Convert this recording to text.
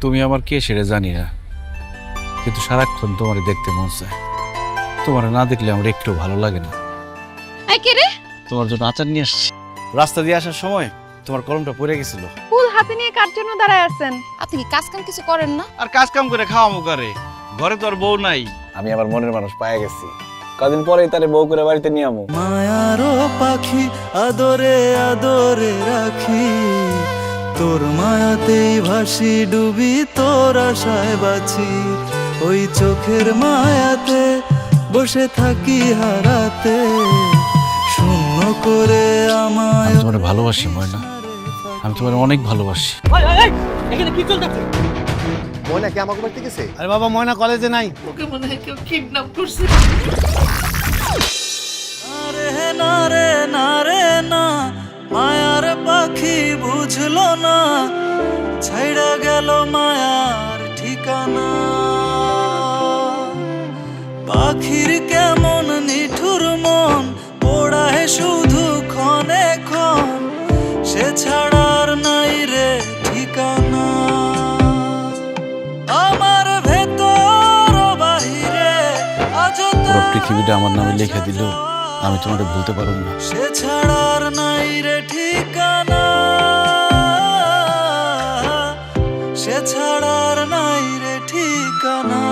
তুমি আমার কে সেটা জানি না। কিন্তু সারাক্ষণ তোমার দেখতে মন চায়। তোমার না দেখলে আমার একটু ভালো লাগে না। এই কে রে? তোমার জন্য আচার নিয়ে আসছি। রাস্তা দিয়ে আসার সময় তোমার কলমটা পড়ে গেছিল। ফুল হাতে নিয়ে কার জন্য দাঁড়ায় আছেন? আপনি কি কাজ কাম কিছু করেন না? আর কাজ কাম করে খাওয়া মুখারে ঘরে তো আর বউ নাই। আমি আমার মনের মানুষ পায়ে গেছি। কদিন পরেই তারে বউ করে বাড়িতে নিয়ে আমু পাখি আদরে আদরে রাখি। তোর মায়াতেই ভাসি ডুবি তোর আশায় বাঁচি। ওই চোখের মায়াতে বসে থাকি হারাতে। শূন্য করে আমায় তোমার ভালোবাসি ময়না। আমি তোমার অনেক ভালোবাসি। ময়না কি আমাকে বাড়িতে গেছে? আরে বাবা ময়না কলেজে নাই। নারে বুঝলো না ছাইড়া গেল মায়ার ঠিকানা। পাখির কেমন নিঠুর মন পোড়ায় শুধু ক্ষণে ক্ষণ সে ছাড়ার নাই রে ঠিকানা। আমার ভেতর বাহিরে আজ পুরো পৃথিবীটা আমার নামে লিখে দিলেও আমি তোমাকে ভুলতে পারব না। সে ছাড়ার নাই রে ঠিকানা। সে ছাড়ার নাই রে ঠিকানা।